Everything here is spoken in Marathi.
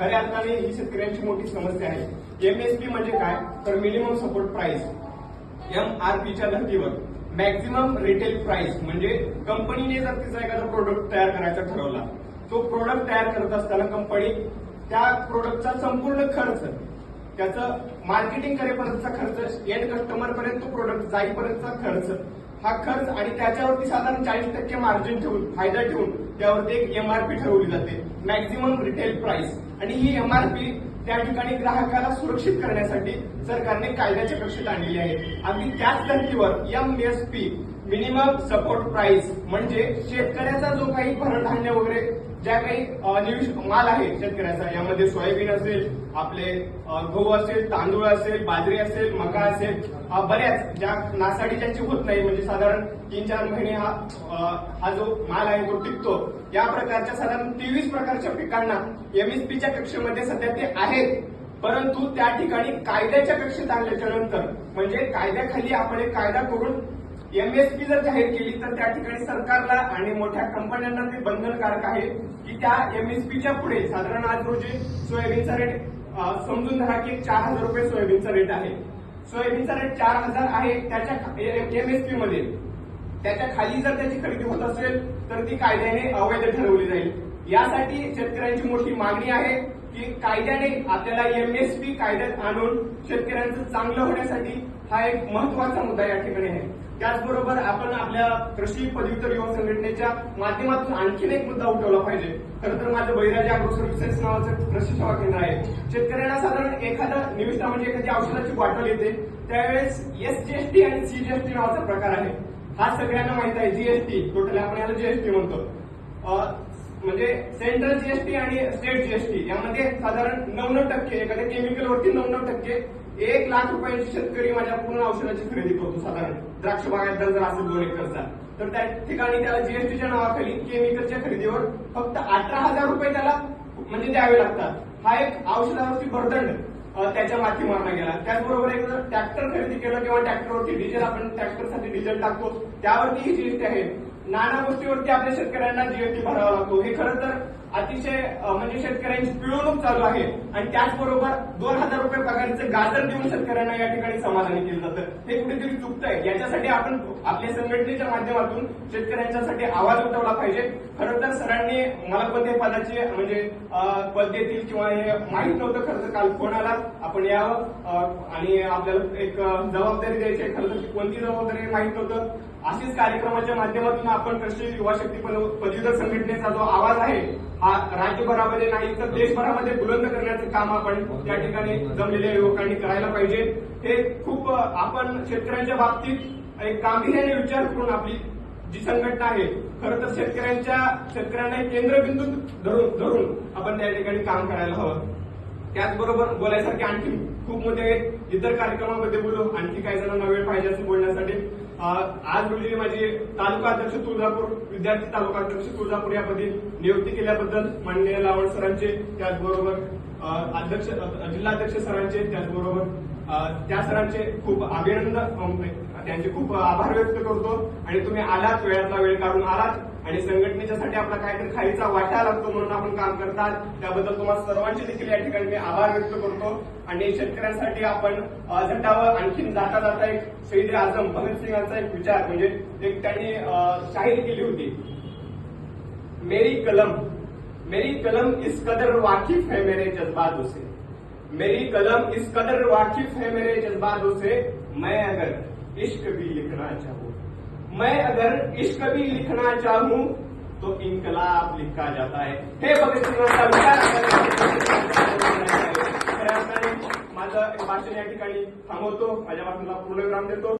खऱ्या अर्थाने ही शेतकऱ्यांची मोठी समस्या आहे. एमएसपी म्हणजे काय? तर minimum support price M R पीच्या धर्तीवर मॅक्झिमम रिटेल प्राइस म्हणजे कंपनीने जर तिचा एखादा प्रोडक्ट तयार करायचा ठरवला तो प्रोडक्ट तयार करत असताना कंपनी त्या प्रोडक्टचा संपूर्ण खर्च त्याचं मार्केटिंग करेपर्यंतचा खर्च एंड कस्टमर पर्यंत तो प्रोडक्ट जाईपर्यंतचा खर्च हा खर्च आणि त्याच्यावरती साधारण चाळीस टक्के मार्जिन ठेवून फायदा ठेवून त्यावरती एक एमआरपी ठरवली जाते. मॅक्झिमम रिटेल प्राइस आणि ही एमआरपी त्या ठिकाणी ग्राहकाला सुरक्षित करण्यासाठी सरकारने कायद्याच्या कक्षेत आणलेली आहे. अगदी त्याच धर्तीवर एमएसपी मिनिमम सपोर्ट प्राइस म्हणजे शेतकऱ्याचा जो काही भरडधान्य वगैरे ज्या काही निविष माल आहे शेतकऱ्याचा यामध्ये सोयाबीन असेल आपले गहू असेल तांदूळ असेल बाजरी असेल मका असेल बऱ्याच ज्या नासाडी ज्यांची होत नाही म्हणजे साधारण तीन चार महिने हा हा जो माल आहे तो टिकतो. या प्रकारच्या साधारण तेवीस प्रकारच्या पिकांना एमएसपीच्या कक्षेमध्ये सध्या ते आहेत. परंतु त्या ठिकाणी कायद्याच्या कक्षेत आणल्याच्या नंतर म्हणजे कायद्याखाली आपण एक कायदा करून एमएसपी जर जाहीर केली तर त्या ठिकाणी सरकारला आणि मोठ्या कंपन्यांना ते बंधनकारक आहे की त्या एमएसपीच्या पुढे साधारण आज रोजी सोयाबीनचा रेट समजून धरा की चार हजार रुपये सोयाबीनचा रेट आहे. सोयाबीनचा रेट चार हजार आहे त्याच्या एमएसपी मध्ये. त्याच्याखाली जर त्याची खरेदी होत असेल तर ती कायद्याने अवैध ठरवली जाईल. यासाठी शेतकऱ्यांची मोठी मागणी आहे की कायद्याने आपल्याला एमएसपी कायद्यात आणून शेतकऱ्यांचं चांगलं होण्यासाठी हा एक महत्त्वाचा मुद्दा या ठिकाणी आहे. त्याचबरोबर आपण आपल्या कृषी पदव्युत्तर युवा संघटनेच्या माध्यमातून आणखीन एक मुद्दा उठवला पाहिजे. खरं तर माझं बहिराजा अॅग्रो सर्व्हिसेस नावाचं कृषी सेवा केंद्र आहे. शेतकऱ्यांना साधारण एखादं निविष्ठा म्हणजे एखादी औषधाची बॉटल येते. त्यावेळेस एसजीएसटी आणि सीजीएसटी नावाचा प्रकार आहे. हा सगळ्यांना माहीत आहे. जीएसटी टोटल आपण याला जीएसटी म्हणतो. म्हणजे सेंट्रल जीएसटी आणि स्टेट जीएसटी यामध्ये साधारण नऊ नऊ टक्के एखाद्या केमिकल वरती नऊ टक्के एक लाख रुपयांची शेतकरी माझ्या पूर्ण औषधाची खरेदी करतो साधारण द्राक्ष बागायतदार जर असेल दोन एकरचा तर त्या ठिकाणी त्याला जीएसटीच्या नावाखाली केमिकलच्या खरेदीवर फक्त अठरा हजार रुपये त्याला म्हणजे द्यावे लागतात. हा एक औषधावरती भरदंड त्याच्या माथी मारला गेला. त्याचबरोबर एक जर ट्रॅक्टर खरेदी केलं किंवा ट्रॅक्टरवरती डिझेल आपण ट्रॅक्टरसाठी डिझेल टाकतो त्यावरती ही जीएसटी आहे. नाना गोष्टीवरती आपल्या शेतकऱ्यांना जीएसटी भरावा लागतो. हे खरं तर अतिशय म्हणजे शेतकऱ्यांची पिळवणूक चालू आहे. आणि त्याचबरोबर दोन हजार रुपये पगारीचं गाजर देऊन शेतकऱ्यांना या ठिकाणी समाधानी केलं जातं. हे कुठेतरी चुकतंय. याच्यासाठी आपण आपल्या संघटनेच्या माध्यमातून शेतकऱ्यांच्यासाठी आवाज उठवला पाहिजे. खरं तर सरांनी मला पण ते पदाचे म्हणजे पद देतील किंवा हे माहीत नव्हतं खरं तर काल फोन आला. आपण यावं. आणि आपल्याला एक जबाबदारी द्यायची खरं तर कोणती जबाबदारी माहीत नव्हतं. अशीच कार्यक्रमाच्या माध्यमातून आपण राष्ट्रीय युवा शक्ती पदवीधर संघटनेचा जो आवाज आहे हा राज्यभरामध्ये नाही तर देशभरामध्ये बुलंद करण्याचं काम आपण त्या ठिकाणी जमलेल्या युवकांनी करायला पाहिजे. हे खूप आपण शेतकऱ्यांच्या बाबतीत एक गांभीर्याने विचार करून आपली जी संघटना आहे खरं तर शेतकऱ्यांच्या शेतकऱ्यांना केंद्रबिंदू धरून धरून आपण त्या ठिकाणी काम करायला हवं. त्याचबरोबर बोलायसारखे आणखी खूप मोठे इतर कार्यक्रमामध्ये बोलू आणखी काही जणांना वेळ पाहिजे असं बोलण्यासाठी. आज रोजी माझी तालुका अध्यक्ष तुळजापूर विद्यार्थी तालुका अध्यक्ष तुळजापूर यामध्ये नियुक्ती केल्याबद्दल माननीय लावण सरांचे त्याचबरोबर अध्यक्ष जिल्हाध्यक्ष सरांचे त्याचबरोबर त्या सरांचे खूप अभिनंदन त्यांचे खूप आभार व्यक्त करतो. आणि तुम्ही आलात वेळातला वेळ काढून आलात. आणि संघटनेच्यासाठी आपला काहीतरी खाईचा वाटा लागतो म्हणून आपण काम करतात. त्याबद्दल तुम्हाला सर्वांचे देखील या ठिकाणी मी आभार व्यक्त करतो. आणि शेतकऱ्यांसाठी आपण झटावं आणखीन जाता जाता एक शहीद आझम भगतसिंगांचा एक विचार म्हणजे एक त्यांनी शाहीर केली होती. मेरी कलम मेरी कलम इस कदर वाकिफ है मेरे जज्बातों से. मेरी कलम इस कदर वाकिफ है मेरे जज्बातों से. मैं अगर इश्क भी लिखना चाहूँ मैं अगर इश्क भी लिखना चाहूं तो इनकलाब लिखा जाता है। हे भगतसिंगांचा विचार माझं भाषण या ठिकाणी थांबवतो माझ्या भाषणाला पूर्ण विराम देतो।